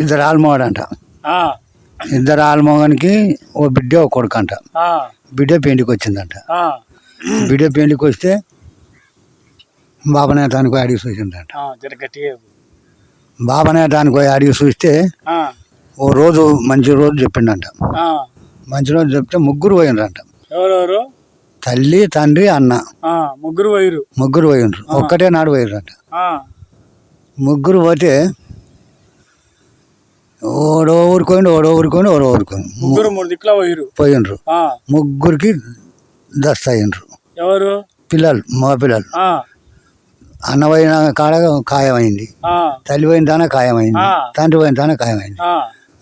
ఇద్దరు ఆల్మోగడంట. ఆ, ఇద్దరు ఆల్మోగనికి ఓ బిడ్డ ఓ కొడుకు అంట బిడ్డ పెండికి వచ్చిందంట. బిడ్డ పెండికి వస్తే బాబనేటానికి పోయి అడిగి చూసిందంట. బాబనేటానికి పోయి అడిగి చూస్తే ఓ రోజు మంచి రోజు చెప్పిండంట. మంచి రోజు చెప్తే ముగ్గురు పోయినరంట ఎవరెవరు తల్లి తండ్రి అన్న. ముగ్గురు వైరు ముగ్గురు పోయినరు ఒక్కటే నాడు పోయినరంట ముగ్గురు పోతే ఓడో ఊరుకోండి ఓడో ఊరుకోండి ఓడో ఊరుకోండి. ముగ్గురు మూడు దిక్కుల వైరు పోయినరు ముగ్గురికి దస్త అయినరు ఎవరు? పిల్లలు మగ పిల్లలు. అన్న పోయిన కాడ ఖాయమైంది. తల్లి పోయిన తానే ఖాయమైంది. తండ్రి పోయిన తానే ఖాయమైంది.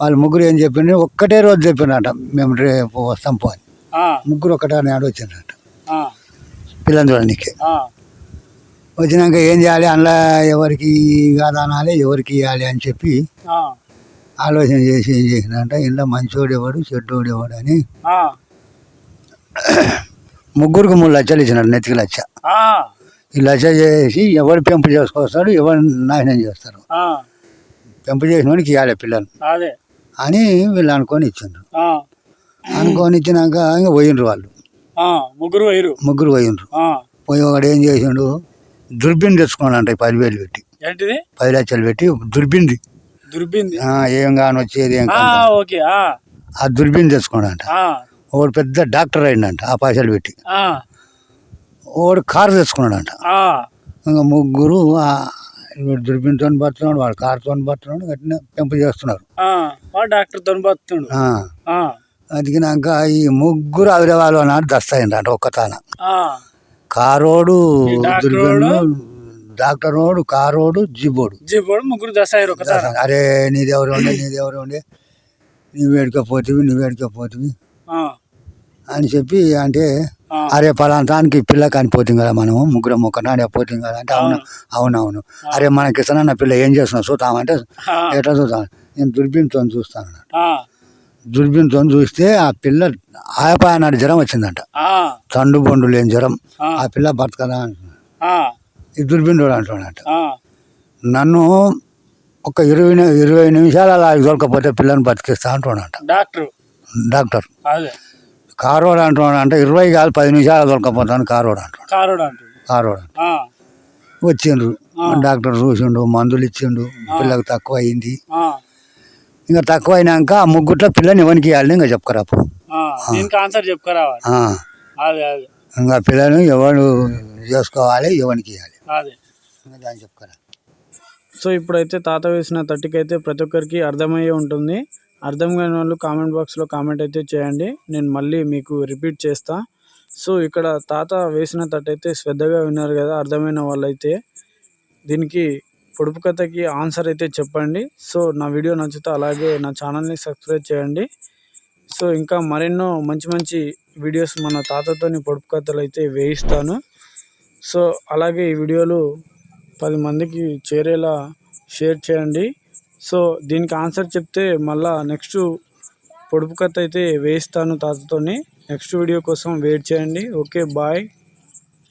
వాళ్ళు ముగ్గురు ఏం చెప్పిండ్రు? ఒక్కటే రోజు చెప్పినట మేము రేపు వస్తాం పో అని. ఆ, ముగ్గురు ఒకటే నాడు వచ్చిండ్రట పిల్లలు చూడడానికి వచ్చినాక ఏం చేయాలి? అందులో ఎవరికి కాదు అనాలి ఎవరికి ఇవ్వాలి అని చెప్పి ఆలోచన చేసి ఏం చేసిందంట ఇంట్లో మంచోడు ఎవడు చెడ్డోడు ఎవడు అని ముగ్గురికి మూడు లక్షలు ఇచ్చినాడు నెత్తికి లక్ష ఈ లక్ష చేసి ఎవరు పెంపు చేసుకొస్తాడు ఎవరు నాశనం చేస్తారు. పెంపు చేసిన వాడికి ఇవ్వాలి పిల్లలు అని వీళ్ళు అనుకొని ఇచ్చిండ్రు. అనుకొని ఇచ్చినాక ఇంకా పోయిండ్రు వాళ్ళు. ముగ్గురు వైరు ముగ్గురు పోయిండ్రు ఆ, పోయి ఒకడు ఏం చేసిండు దుర్బిన్ తెచ్చుకున్నాడంట ఈ పదివేలు పెట్టి. పది లక్షలు పెట్టి దుర్బింది దుర్బింది? ఆ, ఏం కాని వచ్చేది ఏం ఓకే ఆ, దుర్బిన్ తెచ్చుకున్నాడంట. ఆ, ఒకడు పెద్ద డాక్టర్ అయిందంట ఆ పైసలు పెట్టి. ఒకడు కారు తెచ్చుకున్నాడంట. ఇంకా ముగ్గురు వీడు దుర్బిన్తో బతున్నాడు వాడు కారుతో బతున్నాడు గట్టిన పెంపు చేస్తున్నారు. ఆ, వాడు డాక్టర్తో బతుండు ఆ, ఆ, అదిగినాక ఈ ముగ్గురు అవిరవాళ్ళు అన్నాడు దస్తయిందంట ఒక్క తాన ఆ, కారోడు ఈ దుర్బిన్ డాక్టరోడు కారోడు జిబోడు జీపోడు ముగ్గురు తార? అరే నీదెవరు ఉండే నీదెవరు ఉండే. నువ్వు వేడుకపోతివి నువ్వు వేడుకపోతివి ఆ, అని చెప్పి అంటే అరే పలాంతానికి పిల్ల కనిపోతుంది కదా మనము ముగ్గురం ఒక్కనాడే పోతుంది కదా అంటే అవును అవునవును. అరే మనకి ఇస్తానన్న పిల్ల ఏం చేస్తున్నావు చూద్దామంటే ఆ, ఎట్లా చూద్దాం? నేను దుర్బిన్తో చూస్తాను అన్నాడు. ఆ, దుర్బిన్తో చూస్తే ఆ పిల్ల ఆయపాయ నాడు జ్వరం వచ్చిందంట. తండు బొండు లేని జ్వరం. ఆ, పిల్ల బతకదా అంటున్నాడు. ఈ దుర్బిండు అంటున్నాడంట ఆ, నన్ను ఒక ఇరవై ఇరవై నిమిషాలు అలా దొరకపోతే పిల్లని బతికిస్తా అంటున్నాడంట. డాక్టర్. డాక్టర్. కారోడు అంటున్నాడు అంటే ఇరవై కాదు పది నిమిషాలు దొరకపోతాను కారోడు అంటున్నాడు. కారుడు కారోడు వచ్చిండ్రు. డాక్టర్ చూసిండు మందులు ఇచ్చిండు పిల్లకు తక్కువ అయింది ఇంకా తక్కువ అయినాక ఆ ముగ్గుట్లో పిల్లని ఎవరికి ఇవ్వాలి ఇంకా చెప్పుకోరా ఆన్సర్ ఇంకా పిల్లని ఎవరు చేసుకోవాలి ఎవరికి ఇవ్వాలి. అదే. ఇంకా దాన్ని చెప్పుకోరా సో ఇప్పుడైతే తాత వేసిన తట్టికి అయితే ప్రతి ఒక్కరికి అర్థమయ్యే ఉంటుంది. అర్థం కాని వాళ్ళు కామెంట్ బాక్స్లో కామెంట్ అయితే చేయండి. నేను మళ్ళీ మీకు రిపీట్ చేస్తా. సో ఇక్కడ తాత వేసిన తట్టు అయితే శ్రద్ధగా విన్నారు కదా అర్థమైన వాళ్ళైతే. దీనికి పొడుపు కథకి ఆన్సర్ అయితే చెప్పండి. సో నా వీడియో నచ్చితే అలాగే నా ఛానల్ని సబ్స్క్రైబ్ చేయండి. సో ఇంకా మరెన్నో మంచి మంచి వీడియోస్ మన తాతతోని పొడుపు కథలు అయితే వేయిస్తాను. సో అలాగే ఈ వీడియోలు పది మందికి చేరేలా షేర్ చేయండి. సో దీనికి ఆన్సర్ చెప్తే మళ్ళా నెక్స్ట్ పొడుపు కథ అయితే వేయిస్తాను తాతతోని. నెక్స్ట్ వీడియో కోసం వెయిట్ చేయండి. Okay bye.